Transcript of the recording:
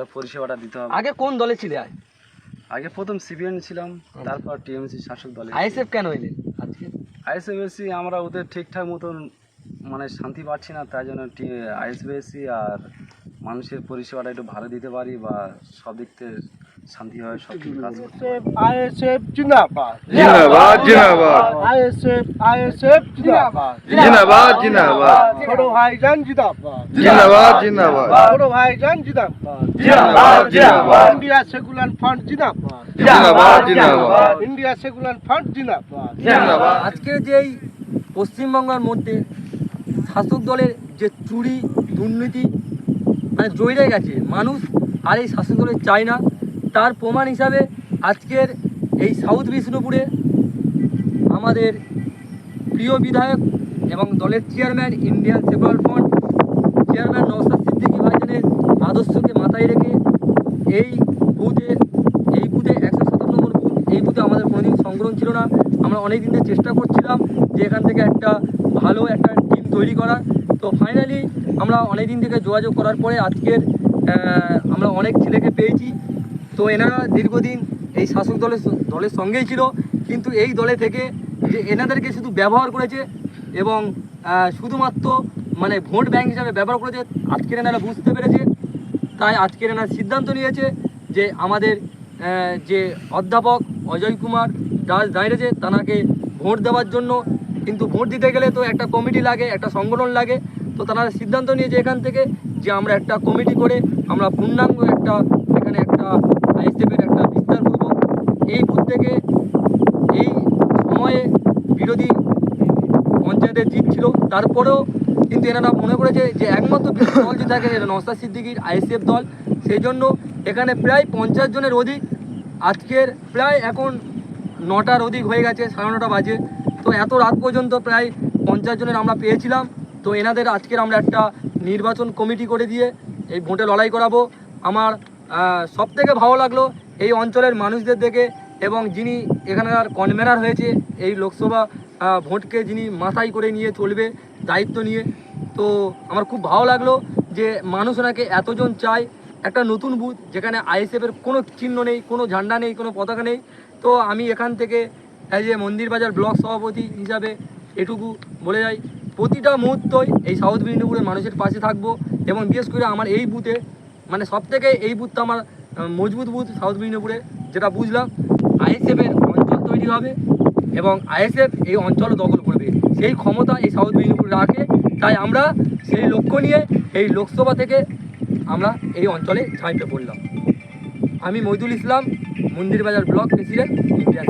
ভালো পরিষেবাটা দিতে হবে। আগে কোন দলে ছিলে আয় আগে প্রথম সিপিএন ছিলাম তারপর টিএমসি শাসক দলে আইএসএফ কেন হইলেন আজকে? আইএসএফএসি আমরা ওদের ঠিকঠাক মতন মানে শান্তি পাচ্ছি না তাই জন্য আইএসবিএসি আর মানুষের পরিষেবাটা একটু ভালো দিতে পারি বা সব দিক থেকে সব কিছু কাজ আজকে যেই পশ্চিমবঙ্গের মধ্যে শাসক দলের যে চুরি দুর্নীতি মানে জয়ে গেছে মানুষ আর এই শাসক দলের চায় না। তার প্রমাণ হিসাবে আজকের এই সাউথ বিষ্ণুপুরে আমাদের প্রিয় বিধায়ক এবং দলের chairman, Indian secular front chairman Naushad Siddiqui ভাইজানের আদর্শকে মাথায় রেখে এই বুথে এই বুথে একশো সাতান্ন নম্বর বুথ, এই বুথে আমাদের কোনোদিন সংগ্রহ ছিল না। আমরা অনেক দিন থেকে চেষ্টা করছিলাম যে এখান থেকে একটা ভালো একটা টিম তৈরি করার। তো ফাইনালি আমরা অনেক দিন থেকে যোগাযোগ করার পরে আজকের আমরা অনেক ছেলেকে পেয়েছি। তো এনারা দীর্ঘদিন এই শাসক দলের দলের সঙ্গেই ছিল, কিন্তু এই দলে থেকে যে এনাদেরকে শুধু ব্যবহার করেছে এবং শুধুমাত্র মানে ভোট ব্যাংক হিসাবে ব্যবহার করেছে, আজকের এনারা বুঝতে পেরেছে। তাই আজকের এনারা সিদ্ধান্ত নিয়েছে যে আমাদের যে অধ্যাপক অজয় কুমার দাস দাঁড়িয়েছে তানাকে ভোট দেওয়ার জন্য। কিন্তু ভোট দিতে গেলে তো একটা কমিটি লাগে, একটা সংগঠন লাগে। তো তারা সিদ্ধান্ত নিয়েছে এখান থেকে যে আমরা একটা কমিটি করে আমরা পূর্ণাঙ্গ একটা, এখানে একটা আইএসএফের একটা বিস্তার করব। এই বুথ থেকে এই সময়ে বিরোধী পঞ্চায়েতের জিত ছিল। তারপরেও কিন্তু এনারা মনে করেছে যে একমাত্র দল যে থাকে এটা নস্তার সিদ্দিকির আইএসএফ দল। সেই জন্য এখানে প্রায় পঞ্চাশ জনের অধিক। আজকের প্রায় এখন নটার অধিক হয়ে গেছে, সাড়ে নটা বাজে। তো এত রাত পর্যন্ত প্রায় পঞ্চাশ জনের আমরা পেয়েছিলাম। তো এনাদের আজকের আমরা একটা নির্বাচন কমিটি করে দিয়ে এই ভোটে লড়াই করাবো। আমার সব থেকে ভালো লাগল এই অঞ্চলের মানুষদের দেখে এবং যিনি এখানকার কনভেনার হয়েছে, এই লোকসভা ভোটকে যিনি মাথায় করে নিয়ে চলবে, দায়িত্ব নিয়ে। তো আমার খুব ভালো লাগল যে মানুষ ওনাকে এতজন চায়। একটা নতুন বুথ যেখানে আইএসএফের কোনো চিহ্ন নেই, কোনো ঝান্ডা নেই, কোনো পতাকা নেই। তো আমি এখান থেকে অ্যাজ এ মন্দির বাজার ব্লক সভাপতি হিসাবে এটুকু বলে যাই। প্রতিটা মুহূর্তই এই সাউথ মেদিনীপুরের মানুষের পাশে থাকব এবং বিশেষ করে আমার এই বুথে মানে সব থেকে এই বুথটা আমার মজবুত বুথ সাউথ মেদিনীপুরে যেটা বুঝলাম আইএসএফের অঞ্চল তৈরি হবে এবং আইএসএফ এই অঞ্চল দখল করবে। সেই ক্ষমতা এই সাউথ মেদিনীপুর রাখে। তাই আমরা সেই লক্ষ্য নিয়ে এই লোকসভা থেকে আমরা এই অঞ্চলে ঝাঁপিয়ে পড়লাম। আমি মইদুল ইসলাম, মন্দির বাজার ব্লক প্রেসিডেন্ট ইন্ডিয়ান